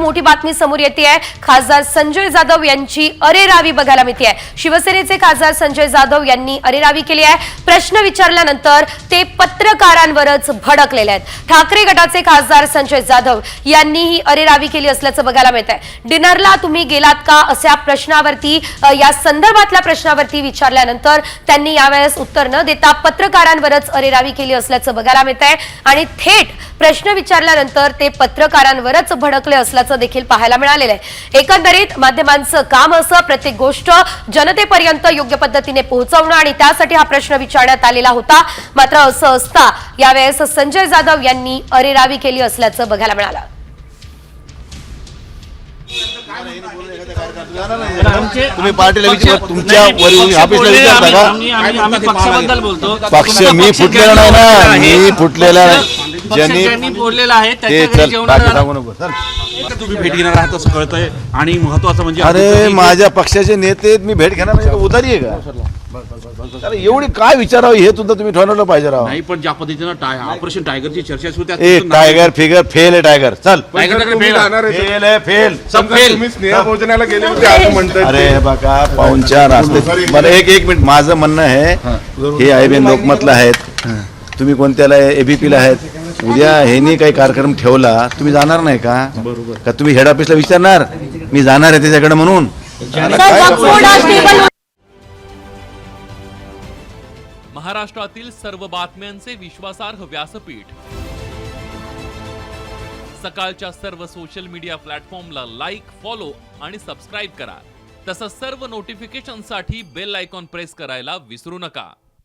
मोठी बातमी समोर येते आहे. खासदार संजय जाधव यांची अरेरावी बघायला मिळते आहे. शिवसेनेचे खासदार संजय जाधव यांनी अरेरावी केली आहे. प्रश्न विचारल्यानंतर ते पत्रकारांवरच भडकलेले आहेत. ठाकरे गटाचे खासदार संजय जाधव यांनी ही अरेरावी केली असल्याचं बघायला मिळत आहे डिनरला तुम्ही गेलात का? अशा प्रश्नावरती या संदर्भातल्या प्रश्नावरती विचारल्यानंतर त्यांनी यावेळेस उत्तर न देता पत्रकारांवरच अरेरावी केली असल्याचं बघायला मिळत आहे आणि थेट प्रश्न विचारल्यानंतर ते पत्रकारांवरच भडकले असल्याचं देखील पाहायला मिळालेलं आहे. एकंदरीत माध्यमांचं काम असं प्रत्येक गोष्ट जनतेपर्यंत योग्य पद्धतीने पोहोचवणं आणि त्यासाठी हा प्रश्न विचारण्यात आलेला होता. मात्र असं असता यावेळेस संजय जाधव यांनी अरेरावी केली असल्याचं बघायला मिळालं. तुम्ही पार्टीला विचार तुमच्या नाही, ऑफिसला विचारता का पक्ष मी फुटलेला नाही ना. मी फुटलेला पक्ष ज्यांनी ज्यांनी बोललेला आहे ते त्याच्या घरी चल जेवण बाकी सांगू नको चल. तुम्ही भेट घेणार आहात असं कळतंय आणि महत्वाचं म्हणजे अरे माझ्या पक्षाचे नेते आहेत, मी भेट घेणार म्हणजे उतारी आहे का? अरे एवढी काय विचारावं हे सुद्धा तुम्ही ठरवलं पाहिजे राव. नाही पण ज्या पद्धतीनं टाय ऑपरेशन टायगरची चर्चा सुरू आहे, ए टायगर फिगर फेल आहे टायगर. चल. फेल आहे. फेल तुम्ही गेले होते असं म्हणतात अरे हे बघा पाहुणचार असते मला एक एक मिनिट माझं म्हणणं आहे हे. आयबीएन लोकमतला आहेत. तुम्ही कोणत्याला एबीपीला आहेत? उद्या ह्यांनी काही कार्यक्रम ठेवला तुम्ही जाणार नाही का? का तुम्ही हेड ऑफिसला विचारणार? मी जाणार आहे त्याच्याकडे म्हणून. महाराष्ट्रातील सर्व बातम्यांचे विश्वासार्ह व्यासपीठ. सकाळच्या सर्व सोशल मीडिया प्लॅटफॉर्मला लाईक फॉलो आणि सबस्क्राईब करा. तसंच सर्व नोटिफिकेशनसाठी बेल आयकॉन प्रेस करायला विसरू नका.